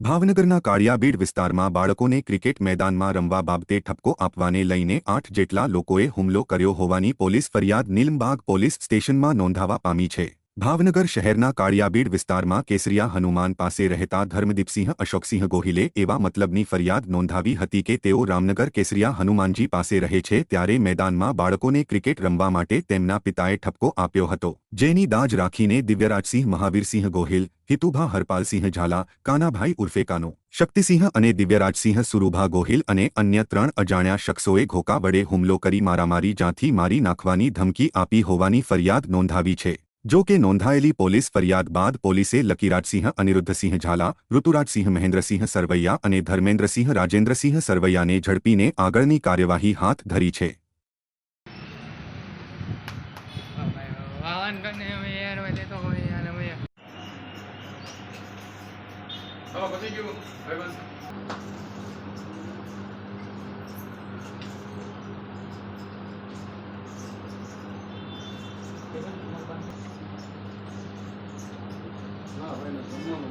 ભાવનગરના કાળિયાબીડ વિસ્તારમાં બાળકોને ક્રિકેટ મેદાનમાં રમવા બાબતે ઠપકો આપવાને લઈને આઠ જેટલા લોકોએ હુમલો કર્યો હોવાની પોલીસ ફરિયાદ નીલમબાગ પોલીસ સ્ટેશનમાં નોંધાવા પામી છે. ભાવનગર શહેરના કાળિયાબીડ વિસ્તારમાં કેસરિયા હનુમાન પાસે રહેતા ધર્મદીપસિંહ અશોકસિંહ ગોહિલે એવા મતલબની ફરિયાદ નોંધાવી હતી કે તેઓ રામનગર કેસરિયા હનુમાનજી પાસે રહે છે ત્યારે મેદાનમાં બાળકોને ક્રિકેટ રમવા માટે તેમના પિતાએ ઠપકો આપ્યો હતો. જેની દાજ રાખીને દિવ્યરાજસિંહ મહાવીરસિંહ ગોહિલ, હિતુભા હરપાલસિંહ ઝાલા, કાનાભાઈ ઉર્ફે કાનો, શક્તિસિંહ અને દિવ્યરાજસિંહ સુરુભા ગોહિલ અને અન્ય ત્રણ અજાણ્યા શખ્સોએ ઘોકા વડે હુમલો કરી મારામારી જાંથી મારી નાખવાની ધમકી આપી હોવાની ફરિયાદ નોંધાવી છે. જો કે નોંધાયેલી પોલીસ ફરિયાદ બાદ પોલીસે લકીરાજસિંહ અનિરુદ્ધસિંહ ઝાલા ઋતુરાજસિંહ મહેન્દ્રસિંહ સરવૈયા અને ધર્મેન્દ્રસિંહ રાજેન્દ્રસિંહ સરવૈયાને ઝડપીને આગળની કાર્યવાહી હાથ ધરી છે હવે પતી ગયું Bueno, no, no